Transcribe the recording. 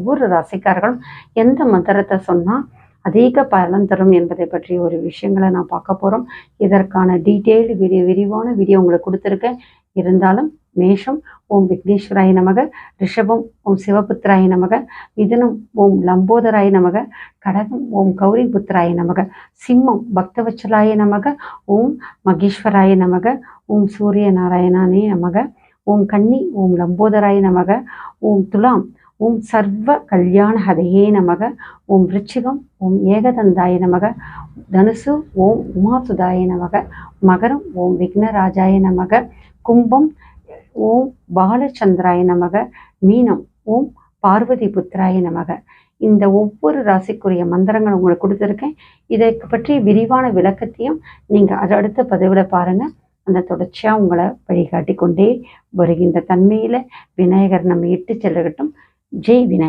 ஒவ்வொரு ராசிக்காரர்களும் எந்த மந்திரத்தை சொன்னால் அதிக பலன் தரும் என்பதை பற்றிய ஒரு விஷயங்களை நான் பார்க்க போகிறோம் இதற்கான டீட்டெயில்டு வீடியோ விரிவான வீடியோ உங்களுக்கு கொடுத்துருக்கேன். இருந்தாலும் மேஷம் ஓம் விக்னேஸ்வராய நமக ரிஷபம் ஓம் சிவபுத்திராய நமக மிதுனம் ஓம் லம்போதராய நமக கடகம் ஓம் கௌரி புத்திராய நமக சிம்மம் பக்தவச்சலாய நமக ஓம் மகேஸ்வராய நமக ஓம் சூரிய நாராயணானே நமக ஓம் கன்னி ஓம் லம்போதராய நமக ஓம் துலாம் ஓம் சர்வ கல்யாண ஹதையே நமக. ஓம் ரிச்சிகம் ஓம் ஏகதந்தாய நமக. தனுசு ஓம் உமாசுதாய நமக. மகரம் ஓம் விக்னராஜாய நமக. கும்பம் ஓம் பாலச்சந்திராய நமக. மீனம் ஓம் பார்வதி புத்திராய நமக. இந்த ஒவ்வொரு ராசிக்குரிய மந்திரங்கள் உங்களுக்கு கொடுத்துருக்கேன். இதை பற்றி விரிவான விளக்கத்தையும் நீங்கள் அடுத்த பதிவில் பாருங்கள் அந்த தொடர்ச்சியாக உங்களை வழிகாட்டி கொண்டே வருகின்ற தன்மையில் விநாயகர் நம்ம இட்டு செல்லகட்டும் ஜெய் விநாயகர்